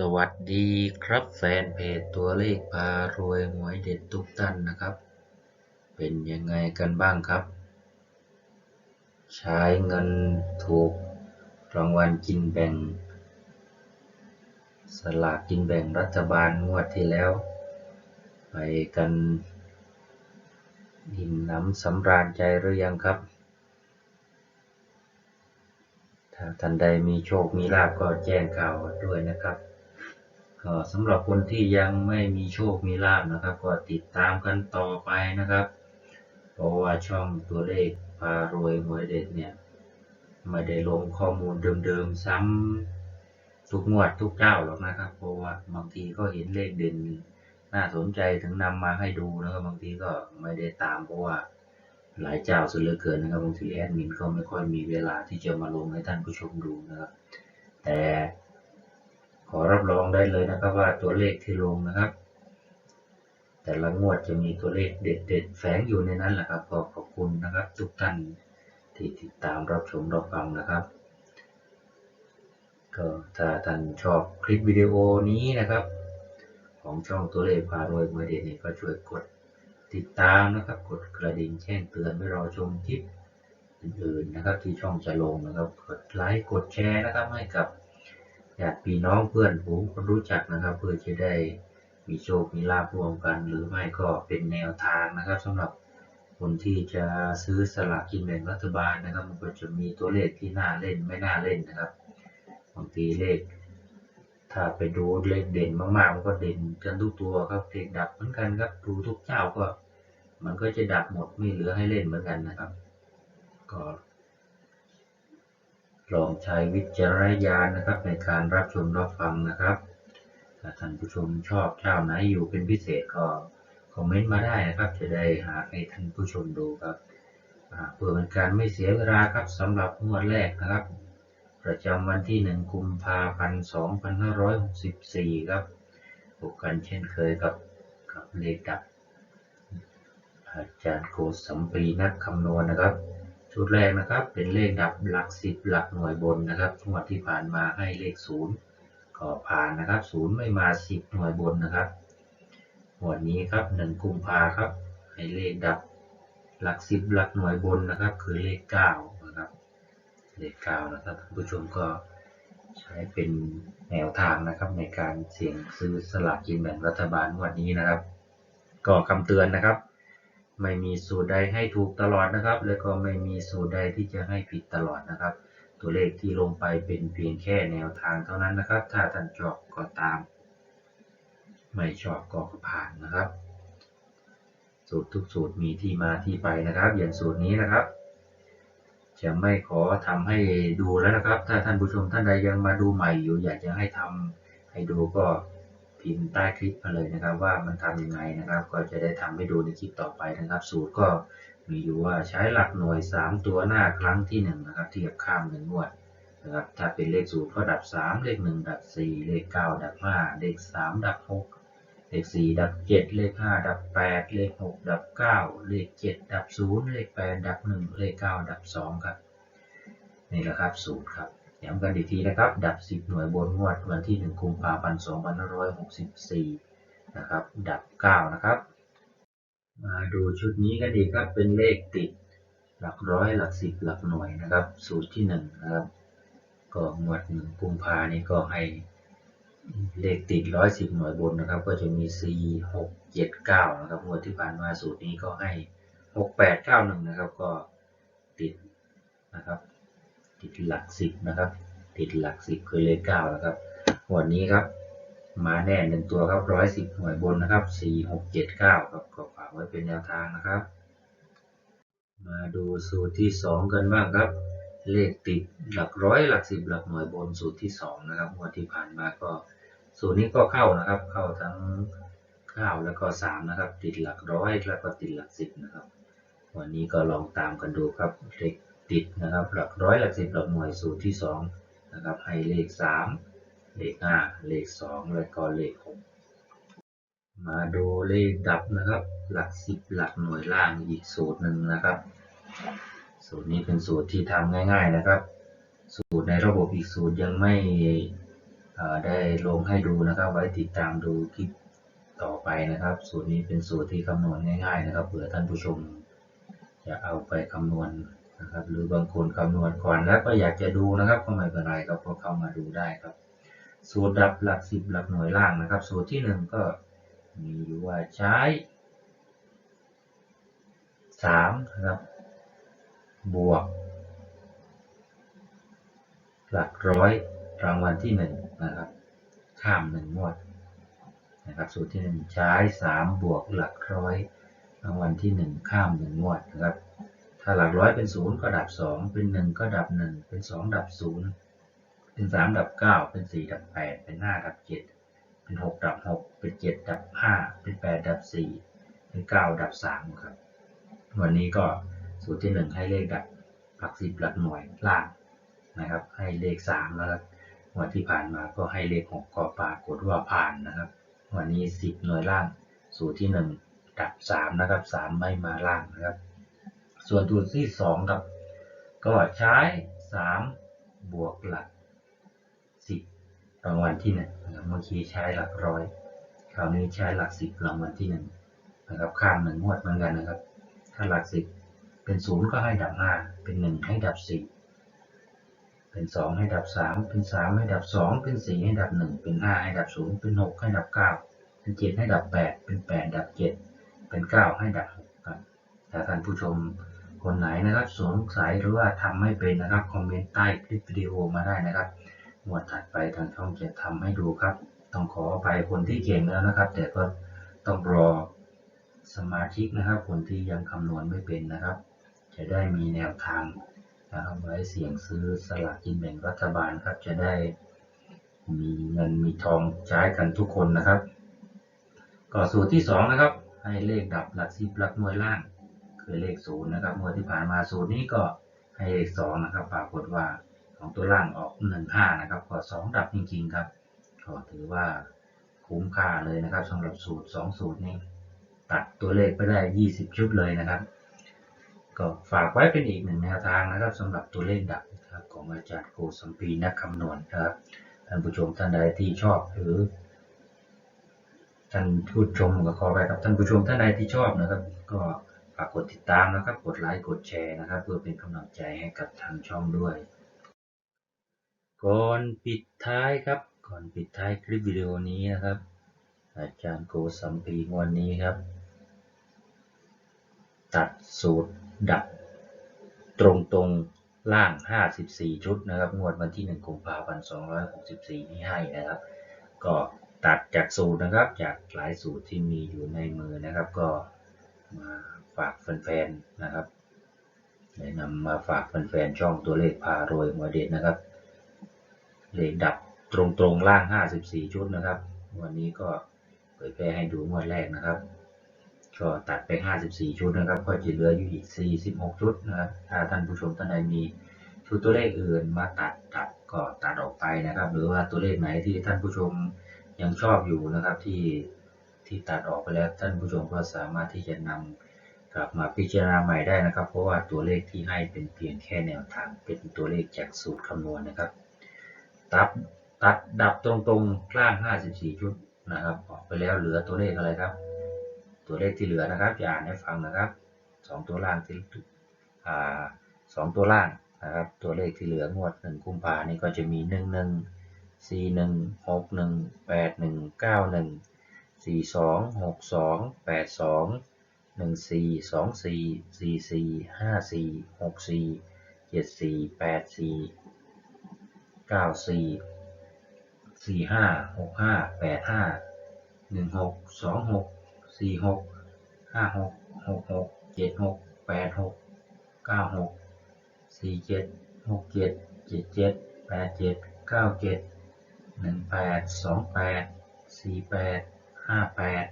สวัสดีครับแฟนเพจตัวเลขพารวยหวยเด็ดทุกท่านนะครับ เป็นยังไงกันบ้างครับ ใช้เงินถูกรางวัลกินแบ่ง สลากกินแบ่งรัฐบาลงวดที่แล้ว ไปกันอิ่มหน้ำสำราญใจหรือยังครับ ถ้าท่านใดมีโชคมีลาภก็แจ้งข่าวด้วยนะครับ ก็สำหรับคนที่ยังไม่มีโชคมีลาภนะครับ ก็ติดตามกันต่อไปนะครับ เพราะว่าช่องตัวเลขพารวยหวยเด็ดเนี่ยไม่ได้ลงข้อมูลเดิมๆซ้ำทุกงวดทุกเจ้าหรอกนะครับ เพราะว่าบางทีก็เห็นเลขเด่นน่าสนใจถึงนำมาให้ดูนะครับบางทีก็ไม่ได้ตามเพราะว่าหลายเจ้าสุดเหลือเกินนะครับบางทีแอดมินก็ไม่ค่อยมีเวลาที่จะมาลงให้ท่านผู้ชมดูนะครับ แต่ ขอรับรองได้เลยนะครับว่าตัวเลขที่ลงนะครับ แต่ละงวดจะมีตัวเลขเด็ดๆแฝงอยู่ในนั้นแหละครับก็ขอบคุณนะครับทุกท่านที่ติดตามรับชมรับฟังนะครับก็ถ้าท่านชอบคลิปวิดีโอนี้นะครับ ของช่องตัวเลขพารวยเมื่อเด็ดนี่ก็ช่วยกดติดตามนะครับกดกระดิ่งแจ้งเตือนไว้รอชมคลิปอื่นๆนะครับ ที่ช่องจะลงนะครับกดไลค์กดแชร์นะครับให้กับ ญาติพี่น้องเพื่อนฝูงคนรู้จักนะครับ เพื่อจะได้มีโชค มีลาภรวมกัน หรือไม่ก็เป็นแนวทางนะครับสำหรับคนที่จะซื้อสลากกินแบ่งรัฐบาลนะครับ มันก็จะมีตัวเลขที่น่าเล่นไม่น่าเล่นนะครับบางทีเลข ถ้าไปดูเลขเด่นมากๆมันก็เด่นกันทุกตัวครับเลขดับเหมือนกันครับดูทุกเจ้าก็ มันก็จะดับหมดไม่เหลือให้เล่นเหมือนกันนะครับ ก็ ลองใช้วิจารณญาณนะครับ ในการรับชมรับฟังนะครับถ้าท่านผู้ชมชอบเจ้าไหนอยู่เป็นพิเศษก็คอมเมนต์มาได้นะครับ จะได้หาให้ท่านผู้ชมดูครับเพื่อเป็นการไม่เสียเวลาครับสำหรับงวดแรกนะครับ ประจำวันที่ 1 กุมภาพันธ์ 2564 ครับพบกันเช่นเคยกับกับเลขดับอาจารย์โกสัมปีนักคำนวณนะครับ ชุดแรกนะครับ เป็นเลขดับหลักสิบหลักหน่วยบนนะครับงวดที่ผ่านมาให้เลขศูนย์ก็ผ่านนะครับศูนย์ไม่มาสิบหน่วยบนนะครับงวดนี้ครับหนึ่งกุมภาครับ ให้เลขดับหลักสิบหลักหน่วยบนนะครับ คือเลขเก้านะครับ เลขเก้านะครับท่านผู้ชมก็ใช้เป็นแนวทางนะครับในการเสี่ยงซื้อสลากกินแบ่งรัฐบาลวันนี้นะครับ ก็คำเตือนนะครับ ไม่มีสูตรใดให้ถูกตลอดนะครับ แล้วก็ไม่มีสูตรใดที่จะให้ผิดตลอดนะครับ ตัวเลขที่ลงไปเป็นเพียงแค่แนวทางเท่านั้นนะครับ ถ้าท่านชอบก็ตาม ไม่ชอบก็ผ่านนะครับ สูตรทุกสูตรมีที่มาที่ไปนะครับ อย่างสูตรนี้นะครับ จะไม่ขอทำให้ดูแล้วนะครับ ถ้าท่านผู้ชมท่านใดยังมาดูใหม่อยู่ อยากจะให้ทำให้ดูก็ พิมพ์ใต้คลิปมาเลยนะครับ ว่ามันทำยังไงนะครับ ก็จะได้ทำให้ดูในคลิปต่อไปนะครับ สูตรก็มีอยู่ว่าใช้หลักหน่วย 3 ตัวหน้าครั้งที่1นะครับเทียบข้ามหนึ่งงวดนะครับถ้าเป็นเลขสูตรก็ดับ 3 เลข 1 ดับ 4 เลข 9 ดับ 5 เลข 3 ดับ 6 เลข 4 ดับ 7 เลข 5 ดับ 8 เลข 6 ดับ 9 เลข 7 ดับ 0 เลข 8 ดับ 1 เลข 9 ดับ 2 ครับ นี่แหละครับสูตรครับ ย้ำกันอีกทีนะครับ ดับ 10 หน่วยบนงวดวันที่ 1 กุมภาพันธ์ 2564 นะครับ ดับ 9 นะครับ มาดูชุดนี้กันดีครับ เป็นเลขติด หลักร้อย หลักสิบ หลักหน่วยนะครับ สูตรที่ 1 นะครับ ก็งวด 1 กุมภานี่ก็ให้เลขติด 110 หน่วยบนนะครับ ก็จะมี 4 6 7 9 นะครับ งวดที่ผ่านมาสูตรนี้ก็ให้ 6 8 9 1 นะครับ ก็ติดนะครับ ติดหลักสิบนะครับ ติดหลักสิบคือเลขเก้านะครับงวดนี้ครับ มาแน่หนึ่งตัวครับร้อยสิบหน่วยบนนะครับสี่หกเจ็ดเก้าครับก็ฝากไว้เป็นแนวทางนะครับ มาดูสูตรที่สองกันบ้างครับ เลขติดหลักร้อยหลักสิบหลักหน่วยบนสูตรที่สองนะครับงวดที่ผ่านมาก็ สูตรนี้ก็เข้านะครับ เข้าทั้งเก้าแล้วก็สามนะครับ ติดหลักร้อยแล้วก็ติดหลักสิบนะครับ วันนี้ก็ลองตามกันดูครับเลข ติดนะครับ หลักร้อยหลักสิบหลักหน่วยสูตรที่สองนะครับให้เลขสามเลขห้าเลขสองแล้วก็เลขหกมาดูเลขดับนะครับ หลักสิบหลักหน่วยล่างอีกสูตรหนึ่งนะครับ สูตรนี้เป็นสูตรที่ทำง่าย ๆนะครับ สูตรในระบบอีกสูตรยังไม่ได้ลงให้ดูนะครับ ไว้ติดตามดูคลิปต่อไปนะครับ สูตรนี้เป็นสูตรที่คำนวณง่าย ๆ นะครับเผื่อท่านผู้ชมจะเอาไปคำนวณ นะครับ หรือบางคนคำนวณก่อนแล้วก็อยากจะดูนะครับก็ไม่เป็นไรครับก็เข้ามาดูได้ครับ สูตรดับหลักสิบหลักหน่วยล่างนะครับ สูตรที่หนึ่งก็มีอยู่ว่าใช้สามนะครับ บวก หลักร้อยรางวัลที่หนึ่งนะครับข้ามหนึ่งงวดนะครับสูตรที่หนึ่งใช้สามบวกหลักร้อยรางวัลที่หนึ่งข้ามหนึ่งงวดนะครับ ถ้าหลักร้อยเป็นศูนย์ก็ดับสองเป็นหนึ่งก็ดับหนึ่งเป็นสองดับศูนย์เป็นสามดับเก้าเป็นสี่ดับแปดเป็นห้าดับเจ็ดเป็นหกดับหกเป็นเจ็ดดับห้าเป็นแปดดับสี่เป็นเก้าดับสามครับ วันนี้ก็สูตรที่หนึ่งให้เลขดับหลักสิบหลักหน่วยล่างนะครับ ให้เลขสามแล้ววันที่ผ่านมาก็ให้เลขหกก็ปรากฏว่าผ่านนะครับ วันนี้สิบหน่วยล่าง สูตรที่หนึ่งดับสามนะครับสามไม่มาล่างนะครับ ส่วนสูตรที่สองครับ ก็ใช้สามบวกหลักสิบรางวัลที่หนึ่งนะครับเมื่อกี้ใช้หลักร้อยคราวนี้ใช้หลักสิบรางวัลที่หนึ่งนะครับข้ามหนึ่งงวดเหมือนกันนะครับ ถ้าหลักสิบเป็นศูนย์ก็ให้ดับห้าเป็นหนึ่งให้ดับ 4เป็นสองให้ดับสามเป็นสามให้ดับสองเป็นสี่ให้ดับหนึ่งเป็นห้าให้ดับศูนย์เป็นหกให้ดับเก้าเป็นเจ็ดให้ดับแปดเป็นแปดดับเจ็ดเป็นเก้าให้ดับหกครับถ้าท่านผู้ชม คนไหนนะครับสงสัยหรือว่าทำไม่เป็นนะครับคอมเมนต์ใต้คลิปวิดีโอมาได้นะครับหมวดถัดไปทางช่องจะทำให้ดูครับ ต้องขออภัยคนที่เก่งแล้วนะครับ แต่ก็ต้องรอสมาชิกนะครับ คนที่ยังคำนวณไม่เป็นนะครับ จะได้มีแนวทางนะครับไว้เสี่ยงซื้อสลากกินแบ่งรัฐบาลครับจะได้มีเงินมีทองใช้กันทุกคนนะครับ ก็สูตรที่สองนะครับ ให้เลขดับหลักสิบหลักหน่วยล่าง คือเลขศูนย์นะครับงวดที่ผ่านมาสูตรนี้ก็ให้เลขสองนะครับปรากฏว่าของตัวล่างออกหนึ่งห้านะครับก็สองดับจริงๆครับก็ถือว่าคุ้มค่าเลยนะครับสำหรับสูตร2สูตรนี้ ตัดตัวเลขไปได้20ชุดเลยนะครับ ก็ฝากไว้เป็นอีกหนึ่งแนวทางนะครับสำหรับตัวเลขดับนะครับของอาจารย์โกสัมพีนักคำนวณนะครับท่านผู้ชมท่านใดที่ชอบหรือท่านผู้ชมก็ขอไปครับท่านผู้ชมท่านใดที่ชอบนะครับ ก็ ฝากกดติดตามนะครับ กดไลค์ กดแชร์นะครับ เพื่อเป็นกำลังใจให้กับทางช่องด้วย ก่อนปิดท้ายครับ ก่อนปิดท้ายคลิปวิดีโอนี้นะครับ อาจารย์โกสัมปีวันนี้ครับ ตัดสูตรดับตรงตรงล่าง 54 ชุดนะครับ งวดวันที่ 1 กุมภาพันธ์ 264นี่ให้นะครับ ก็ตัดจากสูตรนะครับ จากหลายสูตรที่มีอยู่ในมือนะครับ ก็มา ฝากแฟนๆนะครับได้นำมาฝากแฟนๆช่องตัวเลขพารวยหัวเด็ดนะครับ เลขดับตรงๆล่าง 54 ชุดนะครับ วันนี้ก็เผยแพร่ให้ดูงวดแรกนะครับก็ตัดไป 54 ชุดนะครับ ก็จะเหลืออยู่อีก 46 ชุดนะครับ ถ้าท่านผู้ชมท่านใดมีชุดตัวเลขอื่นมาตัดตัดก็ตัดออกไปนะครับ หรือว่าตัวเลขไหนที่ท่านผู้ชมยังชอบอยู่นะครับที่ที่ตัดออกไปแล้วท่านผู้ชมก็สามารถที่จะนำ กลับมาพิจารณาใหม่ได้นะครับ เพราะว่าตัวเลขที่ให้เป็นเพียงแค่แนวทางเป็นตัวเลขจากสูตรคำนวณนะครับ ตัดตัดดับตรงๆล่าง 54 ชุดนะครับออกไปแล้วเหลือตัวเลขอะไรครับ ตัวเลขที่เหลือนะครับจะอ่านให้ฟังนะครับสองตัวล่างที่สองตัวล่างนะครับ ตัวเลขที่เหลืองวดหนึ่งกุมภานี่ก็จะมีหนึ่งหนึ่งสี่หนึ่งหกหนึ่งแปด หนึ่งสี่สองสี่สี่สี่ห้าสี่หกสี่เจ็ดสี่แปดสี่เก้าสี่สี่ห้าหกห้าแปดห้าหนึ่งหกสองหกสี่หกห้าหกหกหกเจ็ดหกแปดหกเก้าหกสี่เจ็ดหกเจ็ดเจ็ดเจ็ดแปดเจ็ดเก้าเจ็ดหนึ่งแปดสองแปดสี่แปดห้าแปด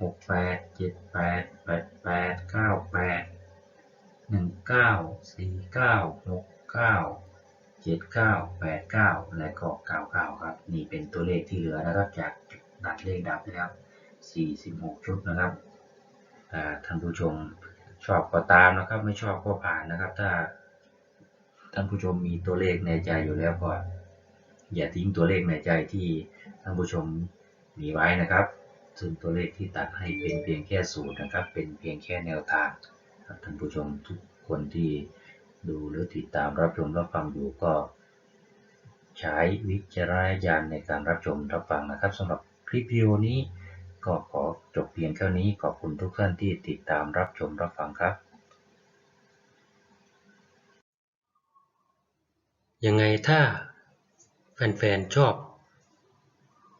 หกแปดเจ็ดแปดแปดแปดเก้าแปดหนึ่งเก้าสี่เก้าหกเก้าเจ็ดเก้าแปดเก้าและก็เก้าเก้าครับ นี่เป็นตัวเลขที่เหลือนะครับจากดัดเลขดับนะครับ46ชุดนะครับท่านผู้ชมชอบก็ตามนะครับ ไม่ชอบก็ผ่านนะครับ ถ้าท่านผู้ชมมีตัวเลขในใจอยู่แล้วก็อย่าทิ้งตัวเลขในใจที่ท่านผู้ชมมีไว้นะครับ ซึ่งตัวเลขที่ตัดให้เป็นเพียงแค่สูตรนะครับ เป็นเพียงแค่แนวทางครับท่านผู้ชมทุกคนที่ดูหรือติดตามรับชมรับฟังอยู่ก็ใช้วิจารณญาณในการรับชมรับฟังนะครับสำหรับคลิปวิดีโอนี้ก็ขอจบเพียงเท่านี้ขอบคุณทุกท่านที่ติดตามรับชมรับฟังครับ ยังไงถ้าแฟนๆชอบ